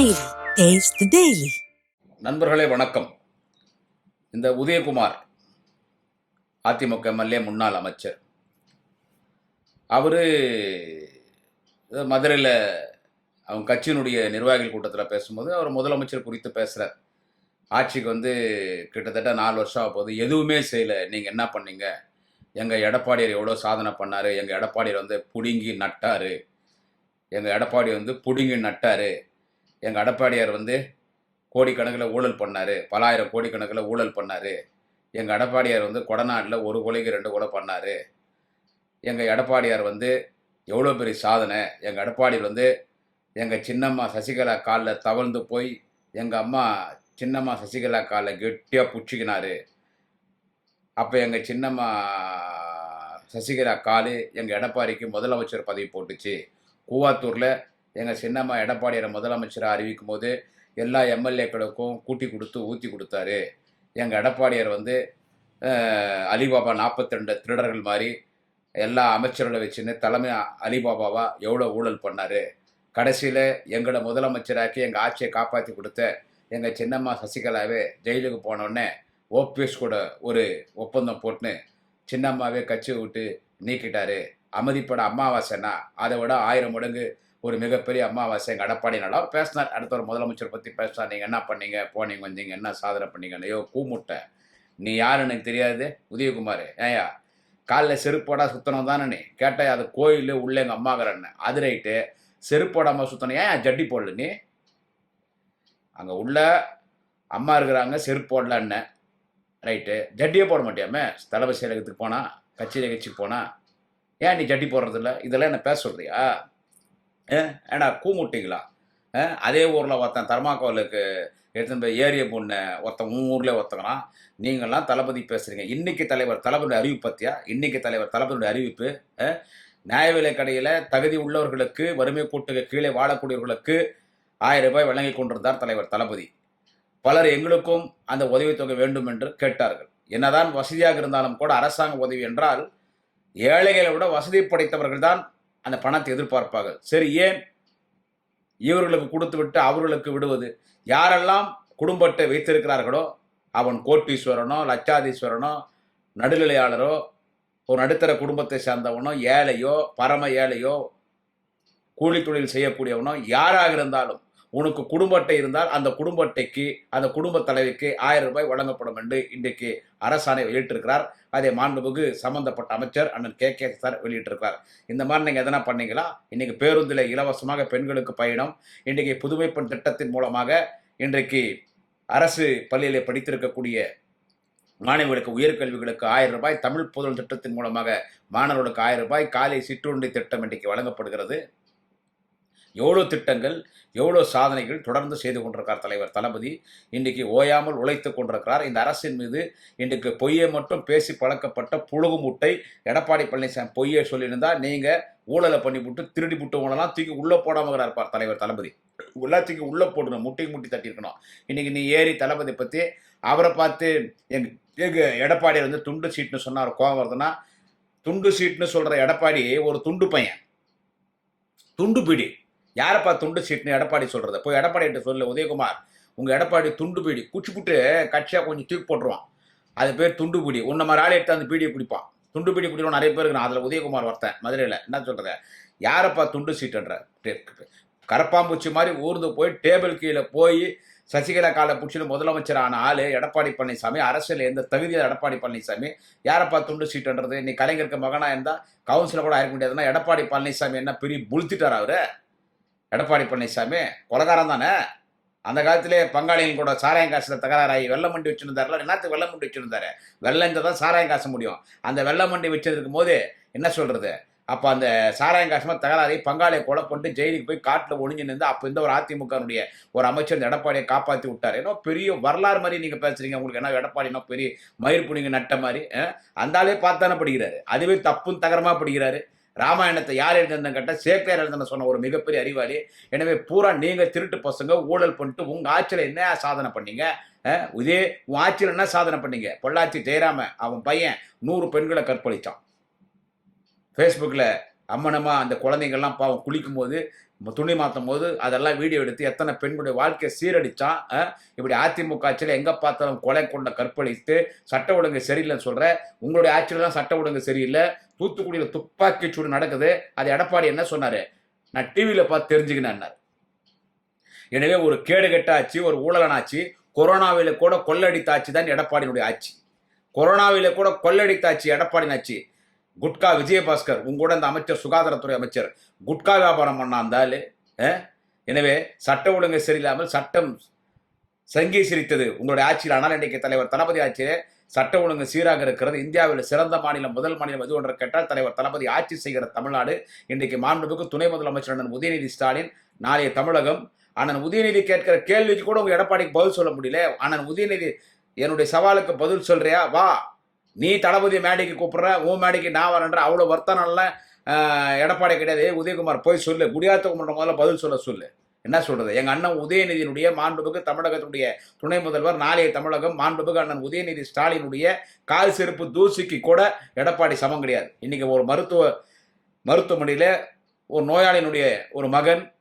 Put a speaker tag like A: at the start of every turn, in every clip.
A: Daily taste daily
B: நண்பர்களே வணக்கம். இந்த உதயகுமார் அதிமுக எம்எல்ஏ முன்னாள் அமைச்சர். அவர் மதுரையில் அவங்க கட்சியினுடைய நிர்வாகிகள் கூட்டத்தில் பேசும்போது அவர் முதலமைச்சர் குறித்து பேசுகிறார் ஆட்சிக்கு வந்து கிட்டத்தட்ட நாலு வருஷம் ஆக போகுது எதுவுமே செய்யலை. நீங்கள் என்ன பண்ணீங்க? எங்கள் எடப்பாடியார் எவ்வளோ சாதனை பண்ணார்? எங்கள் எடப்பாடியார் வந்து பிடுங்கி நட்டார். எங்கள் எடப்பாடி வந்து புடுங்கி நட்டார். எங்கள் அடப்பாடியார் வந்து கோடிக்கணக்கில் ஊழல் பண்ணார். பலாயிரம் கோடிக்கணக்கில் ஊழல் பண்ணார். எங்கள் எடப்பாடியார் வந்து கொடநாட்டில் ஒரு கொலைக்கு ரெண்டு கொலை பண்ணார். எங்கள் எடப்பாடியார் வந்து எவ்வளோ பெரிய சாதனை. எங்கள் எடப்பாடியார் வந்து எங்கள் சின்னம்மா சசிகலா காலில் தவழ்ந்து போய் எங்கள் அம்மா சின்னம்மா சசிகலா காலில் கெட்டியாக பிடிச்சிக்கினாரு. அப்போ எங்கள் சின்னம்மா சசிகலா காலு எங்கள் எடப்பாடிக்கு முதலமைச்சர் பதவி போட்டுச்சு. கூவாத்தூரில் எங்கள் சின்னம்மா எடப்பாடியாரை முதலமைச்சராக அறிவிக்கும் போது எல்லா எம்எல்ஏக்களுக்கும் கூட்டி கொடுத்து ஊற்றி கொடுத்தாரு. எங்கள் எடப்பாடியார் வந்து அலிபாபா நாற்பத்தி ரெண்டு திருடர்கள் மாதிரி எல்லா அமைச்சர்களை வச்சுன்னு தலைமை அலிபாபாவா எவ்வளோ ஊழல் பண்ணார். கடைசியில் எங்களை முதலமைச்சராக்கி எங்கள் ஆட்சியை காப்பாற்றி கொடுத்த எங்கள் சின்னம்மா சசிகலாவே ஜெயிலுக்கு போனோடனே ஓபிஎஸ் கூட ஒரு ஒப்பந்தம் போட்டுன்னு சின்னம்மாவே கட்சி விட்டு நீக்கிட்டாரு. அமைதிப்பட அமாவாசைனா அதை விட ஆயிரம் மடங்கு ஒரு மிகப்பெரிய அமாவாசை எங்கள் அடப்பாடி நல்லா பேசினார் அடுத்த ஒரு முதலமைச்சர் பற்றி பேசினார் நீங்கள் என்ன பண்ணீங்க போனீங்க வந்தீங்க என்ன சாதனை பண்ணீங்க ஐயோ கூமுட்டை. நீ யாருன்னு எனக்கு தெரியாது? உதயகுமார். ஏயா காலில் செருப்போட சுத்தணும் தானே நீ? கேட்டால் அது கோயில் உள்ள எங்கள் அம்மாக்கிறன்னு அது ரைட்டு. செருப்போடாமல் சுத்தணும். ஏன் ஜட்டி போடல நீ? அங்கே உள்ள அம்மா இருக்கிறாங்க செருப்பு போடலன்னு. ரைட்டு. ஜட்டியே போட மாட்டியாமே? தலைவர் செயலகத்துக்கு போனா? கட்சி நிகழ்ச்சிக்கு போனா? ஏன் நீ ஜட்டி போடுறதில்ல? இதெல்லாம் என்ன பேச சொல்றியா? ஏடா கூமுட்டிங்களா? ஆ, அதே ஊரில் ஒருத்தன் தர்மாக்கோலுக்கு எடுத்துன்னு போய் ஏரிய பொண்ணு ஒருத்தன் உன் ஊரில் ஒருத்தங்களாம் நீங்கள்லாம் தளபதி பேசுகிறீங்க இன்னைக்கு தலைவர் தளபதி அறிவிப்பு பத்தியா? இன்னைக்கு தலைவர் தளபதியுடைய அறிவிப்பு நியாய விலை கடையில் தகுதி உள்ளவர்களுக்கு வறுமை கூட்டுக்கு கீழே வாழக்கூடியவர்களுக்கு ஆயிரம் ரூபாய் வழங்கி கொண்டிருந்தார் தலைவர் தளபதி. பலர் எங்களுக்கும் அந்த உதவித்தொகை வேண்டும் என்று கேட்டார்கள். என்னதான் வசதியாக இருந்தாலும் கூட அரசாங்க உதவி என்றால் ஏழைகளை விட வசதி படைத்தவர்கள் தான் அந்த பணத்தை எதிர்பார்ப்பார்கள். சரி ஏன் இவர்களுக்கு கொடுத்து விட்டு அவர்களுக்கு விடுவது? யாரெல்லாம் குடும்பத்தை வைத்திருக்கிறார்களோ அவன் கோட்டீஸ்வரனோ லட்சாதீஸ்வரனோ நடுநிலையாளரோ ஒரு நடுத்தர குடும்பத்தை சேர்ந்தவனோ ஏழையோ பரம ஏழையோ கூலி தொழில் செய்யக்கூடியவனோ யாராக இருந்தாலும் உனக்கு குடும்ப அட்டை இருந்தால் அந்த குடும்ப அட்டைக்கு அந்த குடும்ப தலைவிக்கு ஆயிரம் ரூபாய் வழங்கப்படும் என்று இன்றைக்கு அரசாணை வெளியிட்டிருக்கிறார். அதே மாண்புமிகு சம்பந்தப்பட்ட அமைச்சர் அண்ணன் கே. கே. சார் வெளியிட்டிருக்கிறார். இந்த மாதிரி நீங்கள் எதனா பண்ணீங்களா? இன்றைக்கி பேருந்தில் இலவசமாக பெண்களுக்கு பயணம். இன்றைக்கு புதுமை பெண் திட்டத்தின் மூலமாக இன்றைக்கு அரசு பள்ளியில் படித்திருக்கக்கூடிய மாணவர்களுக்கு உயர்கல்விகளுக்கு ஆயிரம் ரூபாய் தமிழ் புதல் திட்டத்தின் மூலமாக மாணவர்களுக்கு ஆயிரம் ரூபாய் காலை சிற்றுண்டி திட்டம் இன்றைக்கு வழங்கப்படுகிறது. எவ்வளோ திட்டங்கள் எவ்வளோ சாதனைகள் தொடர்ந்து செய்து கொண்டிருக்கார் தலைவர் தளபதி. இன்றைக்கு ஓயாமல் உழைத்து கொண்டிருக்கிறார். இந்த அரசின் மீது இன்றைக்கு பொய்யை மட்டும் பேசி பழக்கப்பட்ட புழுகு முட்டை எடப்பாடி பழனிசாமி பொய்யை சொல்லியிருந்தால் நீங்கள் ஊழலை பண்ணிவிட்டு திருடி விட்டவங்களெல்லாம் தூக்கி உள்ளே போடாமல் இருப்பார் தலைவர் தளபதி. எல்லாத்தையும் தூக்கி உள்ளே போடணும் முட்டைக்கு முட்டி தட்டியிருக்கணும். இன்றைக்கி நீ ஏறி தளபதி பற்றி அவரை பார்த்து எங்கள் எங்கள் எடப்பாடியை வந்து துண்டு சீட்னு சொன்னார் கோவம் வருதுன்னா துண்டு சீட்னு சொல்கிற எடப்பாடி ஒரு துண்டு பையன். துண்டு பிடி. யாரப்பா துண்டு சீட்னு எடப்பாடி சொல்கிறத போய் எடப்பாடிகிட்ட சொல்லு உதயகுமார் உங்கள் எடப்பாடி துண்டு பீடி குச்சி புட்டு கட்சியாக கொஞ்சம் தூக்கி போட்டுருவான். அது பேர் துண்டு பீடி. உன்ன மாதிரி ஆளை எடுத்து அந்த பீடியை பிடிப்பான் துண்டு பீடி பிடிக்கிறோம் நிறைய பேர் இருக்கிறான் அதில் உதயகுமார் ஒருத்தன் மதுரையில். என்ன சொல்கிறது யாரப்பா துண்டு சீட்டுன்ற? கரப்பாம்பூச்சி மாதிரி ஊர்ந்து போய் டேபிள் கீழே போய் சசிகலா காலை பிடிச்சிட்டு முதலமைச்சரான ஆள் எடப்பாடி பழனிசாமி அரசியல் எந்த தகுதியாக எடப்பாடி பழனிசாமி யாரப்பா துண்டு சீட்டுன்றது? நீ கலைஞருக்கு மகனாக இருந்தால் கவுன்சிலர் கூட ஆயிருக்க முடியாதுன்னா எடப்பாடி பழனிசாமி என்ன பெரிய புழுத்திட்டார் அவரு? எடப்பாடி பழனிசாமி கொலகாரம் தானே அந்த காலத்திலே பங்காளிகள் கூட சாராயம் காசில் தகராறாகி வெள்ளம் மண்டி வச்சிருந்தாருல என்னத்துக்கு வெள்ளம் மண்டி வச்சிருந்தாரு? வெள்ளம் இருந்தால் தான் சாராயம் காசு முடியும். அந்த வெள்ளம் மண்டி வச்சிருக்கும் போது என்ன சொல்கிறது அப்போ அந்த சாராயம் காசுமா தகராறி பங்காளியை கொலை பண்ணிட்டு ஜெயிலுக்கு போய் காட்டில் ஒழிஞ்சு நின்று அப்போ இந்த ஒரு அதிமுகனுடைய ஒரு அமைச்சர் இந்த எடப்பாடியை காப்பாற்றி விட்டார். ஏன்னா பெரிய வரலாறு மாதிரி நீங்கள் பேசுறீங்க. உங்களுக்கு என்ன எடப்பாடினா பெரிய மயிர் புனிங்க நட்ட மாதிரி அஹ்? அந்த ஆளே பார்த்தானே படிக்கிறாரு. அதுவே தப்பும் தகரமாக படிக்கிறாரு. ராமாயணத்தை யார் எழுதுன்னு கேட்டால் சேக்கியார் எழுதுன சொன்ன ஒரு மிகப்பெரிய அறிவாளி. எனவே பூரா நீங்கள் திருட்டு பசங்க ஊழல் பண்ணிட்டு உங்கள் ஆட்சியில் என்ன சாதனை பண்ணீங்க? இதே உன் ஆட்சியில் என்ன சாதனை பண்ணீங்க? பொள்ளாச்சி ஜெயராம அவன் பையன் நூறு பெண்களை கற்பழித்தான் ஃபேஸ்புக்கில் அம்மனம்மா அந்த குழந்தைங்கள்லாம் பாவம் குளிக்கும் போது துணி மாற்றும் போது அதெல்லாம் வீடியோ எடுத்து எத்தனை பெண்களுடைய வாழ்க்கையை சீரடித்தான் இப்படி அதிமுக ஆட்சியில் எங்கே பார்த்தாலும் கொலை கொண்ட கற்பழித்து சட்ட ஒழுங்கு சரியில்லைன்னு சொல்கிற உங்களுடைய ஆட்சியில் தான் சட்ட ஒழுங்கு சரியில்லை தூத்துக்குடியில் துப்பாக்கி சூடு நடக்குது. அது எடப்பாடி என்ன சொன்னாரு? நான் டிவியில் பார்த்து தெரிஞ்சுக்கினேன்னார். எனவே ஒரு கேடுகெட்ட ஆட்சி ஒரு ஊழலன் ஆட்சி கொரோனாவில கூட கொள்ளடித்தாச்சு தான் எடப்பாடியினுடைய ஆட்சி. கொரோனாவில் கூட கொள்ளடித்தாச்சு ஆட்சி ஆட்சி குட்கா விஜயபாஸ்கர் உங்களோட அந்த இந்த அமைச்சர் சுகாதாரத்துறை அமைச்சர் குட்கா வியாபாரம் பண்ணா எனவே சட்ட ஒழுங்கு சரியில்லாமல் சட்டம் சங்கி சிரித்தது உங்களுடைய ஆட்சியில். ஆனால் இன்றைக்கு தலைவர் தளபதி ஆட்சியிலே சட்ட ஒழுங்கு சீராக இருக்கிறது. இந்தியாவில் சிறந்த மாநிலம் முதல் மாநிலம் எது ஒன்று கேட்டால் தலைவர் தளபதி ஆட்சி செய்கிற தமிழ்நாடு. இன்றைக்கு மாண்புமிகு துணை முதலமைச்சர் அண்ணன் உதயநிதி ஸ்டாலின் நாளைய தமிழகம். அண்ணன் உதயநிதி கேட்கிற கேள்விக்கு கூட உங்கள் எடப்பாடிக்கு பதில் சொல்ல முடியல. அண்ணன் உதயநிதி என்னுடைய சவாலுக்கு பதில் சொல்றியா? வா. நீ தளபதி மேடைக்கு கூப்பிடுற உன் மேடைக்கு நான் வரேன்ற அவ்வளோ வர்த்தனம்ல எடப்பாடி கிடையாது உதயகுமார் போய் சொல்லு. குடியாத்த முதல்ல பதில் சொல்ல சொல்லு. என்ன சொல்றது? எங்க அண்ணன் உதயநிதியினுடைய மாண்புமிகு தமிழகத்தினுடைய துணை முதல்வர் நாளைய தமிழகம் மாண்புமிகு அண்ணன் உதயநிதி ஸ்டாலினுடைய கால் செருப்பு தூசிக்கு கூட எடப்பாடி சமம் கிடையாது. இன்னைக்கு ஒரு மருத்துவ மருத்துவமனையில ஒரு நோயாளியினுடைய ஒரு மகன்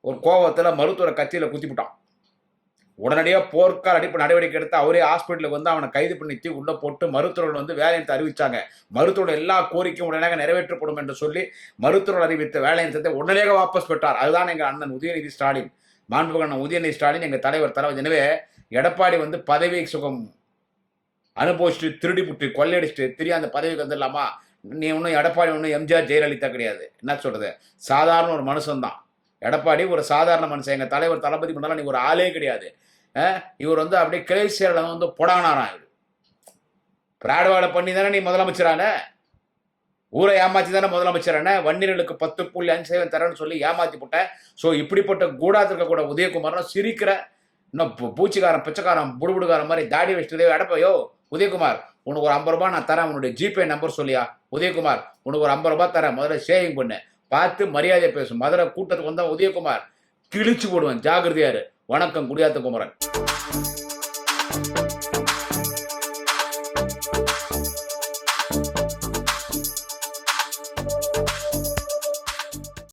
B: ஒரு கோபத்தில் மருத்துவரை கத்தியில் குத்திவிட்டான் உடனடியாக போர்க்கால் அடிப்பு நடவடிக்கை எடுத்து அவரே ஹாஸ்பிட்டலுக்கு வந்து அவனை கைது பண்ணி உள்ளே போட்டு மருத்துவர்கள் வந்து வேலை அறிவித்தாங்க மருத்துவர்கள் எல்லா கோரிக்கையும் உடனடியாக நிறைவேற்றப்படும் என்று சொல்லி மருத்துவர் அறிவித்த வேலை உடனடியாக வாபஸ் பெற்றார். அதுதான் எங்கள் அண்ணன் உதயநிதி ஸ்டாலின். மாண்புகண்ணன் உதயநிதி ஸ்டாலின் எங்கள் தலைவர் தலைவர் எனவே எடப்பாடி வந்து பதவி சுகம் அனுபவிச்சுட்டு திருடி புட்டு கொள்ளையடிச்சுட்டு திரும்பி அந்த பதவிக்கு வந்துடலாமா? நீ ஒன்றும் எடப்பாடி ஒன்றும் எம்ஜிஆர் ஜெயலலிதா கிடையாது. என்ன சொல்கிறது சாதாரண ஒரு மனுஷன்தான். எடப்பாடி ஒரு சாதாரண மனுஷன். எங்கள் தலைவர் தளபதி பண்ணாலும் நீ ஒரு ஆளே கிடையாது. இவர் வந்து அப்படியே கிளேசியரில் வந்து புடானாராம் இவர். பிராடவாலை பண்ணி தானே நீ முதலமைச்சரான? ஊரை ஏமாத்தி தானே முதலமைச்சரான? வன்னியர்களுக்கு பத்து புள்ளி அஞ்சு சதவீதம் தரேன்னு சொல்லி ஏமாத்தி போட்டேன் ஸோ இப்படிப்பட்ட கூடாது இருக்கக்கூட உதயகுமார் சிரிக்கிற. இன்னும் பூச்சிக்காரன் பிச்சைக்காரன் புடுபுடுக்காரன் மாதிரி தாடி வச்சுட்டதே எடப்பையோ உதயகுமார் உனக்கு ஒரு ஐம்பது ரூபாய் நான் தரேன். உன்னுடைய ஜிபே நம்பர் சொல்லியா? உதயகுமார் உனக்கு ஒரு ஐம்பது ரூபாய் தரேன். முதல்ல சேவிங் பண்ணு. பார்த்து மரியாதை பேசும் மதுரை கூட்டத்துக்கு வந்தா உதயகுமார். கிழிச்சு போடுவேன். ஜாகிரதையாரு வணக்கம் குடியாத்த குமரன்